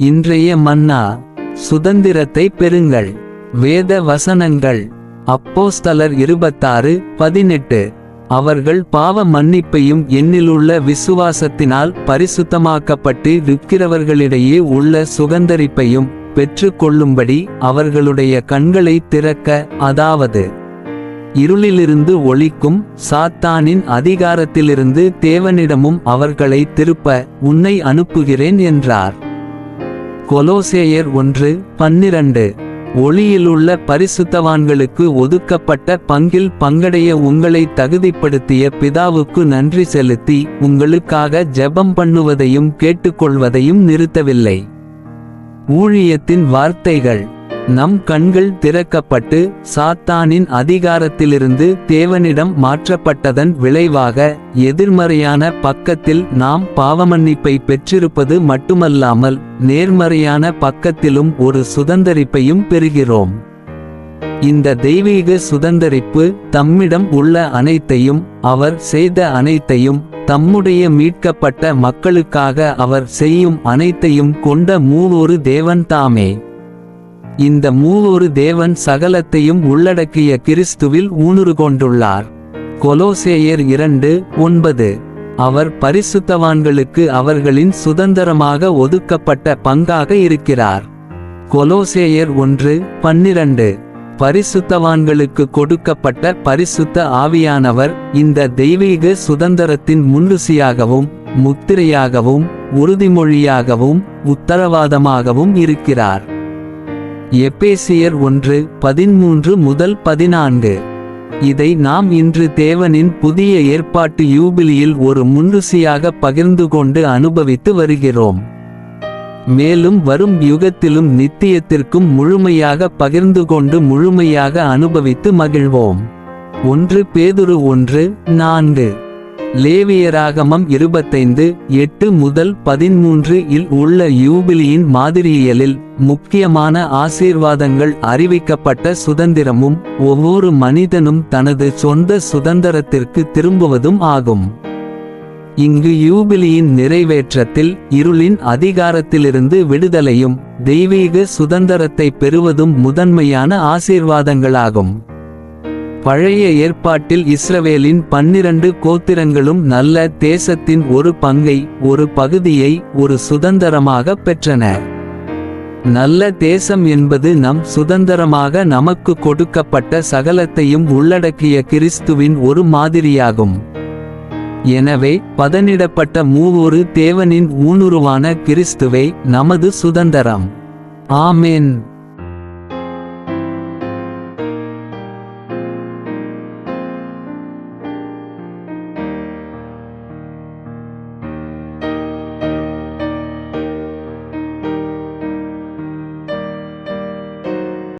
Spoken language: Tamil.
இன்றைய மன்னா சுதந்திரத்தை பெறுங்கள். வேத வசனங்கள் அப்போஸ்தலர் இருபத்தாறு பதினெட்டு. அவர்கள் பாவ மன்னிப்பையும் என்னிலுள்ள விசுவாசத்தினால் பரிசுத்தமாக்கப்பட்டு இருக்கிறவர்களிடையே உள்ள சுகந்தரிப்பையும் பெற்றுக்கொள்ளும்படி அவர்களுடைய கண்களை திறக்க அதாவது இருளிலிருந்து ஒளிக்கும் சாத்தானின் அதிகாரத்திலிருந்து தேவனிடமும் அவர்களை திருப்ப உன்னை அனுப்புகிறேன் என்றார். கொலோசேயர் ஒன்று பன்னிரண்டு. ஒளியிலுள்ள பரிசுத்தவான்களுக்கு ஒதுக்கப்பட்ட பங்கில் பங்கடைய உங்களை தகுதிப்படுத்திய பிதாவுக்கு நன்றி செலுத்தி உங்களுக்காக ஜெபம் பண்ணுவதையும் கேட்டுக்கொள்வதையும் நிறுத்தவில்லை. ஊழியத்தின் வார்த்தைகள். நம் கண்கள் திறக்கப்பட்டு சாத்தானின் அதிகாரத்திலிருந்து தேவனிடம் மாற்றப்பட்டதன் விளைவாக எதிர்மறையான பக்கத்தில் நாம் பாவமன்னிப்பை பெற்றிருப்பது மட்டுமல்லாமல் நேர்மறையான பக்கத்திலும் ஒரு சுதந்தரிப்பையும் பெறுகிறோம். இந்த தெய்வீக சுதந்தரிப்பு தம்மிடம் உள்ள அனைத்தையும் அவர் செய்த அனைத்தையும் தம்முடைய மீட்கப்பட்ட மக்களுக்காக அவர் செய்யும் அனைத்தையும் கொண்ட மூவொரு தேவன் தாமே. இந்த மூவொரு தேவன் சகலத்தையும் உள்ளடக்கிய கிறிஸ்துவில் ஊனுரு கொண்டுள்ளார் கொலோசேயர் இரண்டு ஒன்பது. அவர் பரிசுத்தவான்களுக்கு அவர்களின் சுதந்திரமாக ஒதுக்கப்பட்ட பங்காக இருக்கிறார். கொலோசேயர் ஒன்று பன்னிரண்டு. பரிசுத்தவான்களுக்கு கொடுக்கப்பட்ட பரிசுத்த ஆவியானவர் இந்த தெய்வீக சுதந்திரத்தின் முன்னுசியாகவும் முத்திரையாகவும் உறுதிமொழியாகவும் உத்தரவாதமாகவும் இருக்கிறார். எபேசியர் ஒன்று பதிமூன்று முதல் பதினான்கு. இதை நாம் இன்று தேவனின் புதிய ஏற்பாட்டு யூபிலியில் ஒரு முன்னுசியாக பகிர்ந்து கொண்டு அனுபவித்து வருகிறோம். மேலும் வரும் யுகத்திலும் நித்தியத்திற்கும் முழுமையாக பகிர்ந்து கொண்டு முழுமையாக அனுபவித்து மகிழ்வோம். ஒன்று பேதுரு ஒன்று நான்கு. லேவியராகமம் இருபத்தைந்து எட்டு முதல் பதிமூன்று இல் உள்ள யூபிலியின் மாதிரியலில் முக்கியமான ஆசீர்வாதங்கள் அறிவிக்கப்பட்ட சுதந்திரமும் ஒவ்வொரு மனிதனும் தனது சொந்த சுதந்திரத்திற்கு திரும்புவதும் ஆகும். இங்கு யூபிலியின் நிறைவேற்றத்தில் இருளின் அதிகாரத்திலிருந்து விடுதலையும் தெய்வீக சுதந்திரத்தை பெறுவதும் முதன்மையான ஆசீர்வாதங்களாகும். பழைய ஏற்பாட்டில் இஸ்ரவேலின் பன்னிரண்டு கோத்திரங்களும் நல்ல தேசத்தின் ஒரு பங்கை ஒரு பகுதியை ஒரு சுதந்திரமாக பெற்றன. நல்ல தேசம் என்பது நம் சுதந்திரமாக நமக்கு கொடுக்கப்பட்ட சகலத்தையும் உள்ளடக்கிய கிறிஸ்துவின் ஒரு மாதிரியாகும். எனவே பதனிடப்பட்ட மூவொரு தேவனின் ஊனுருவான கிறிஸ்துவே நமது சுதந்திரம். ஆமென்.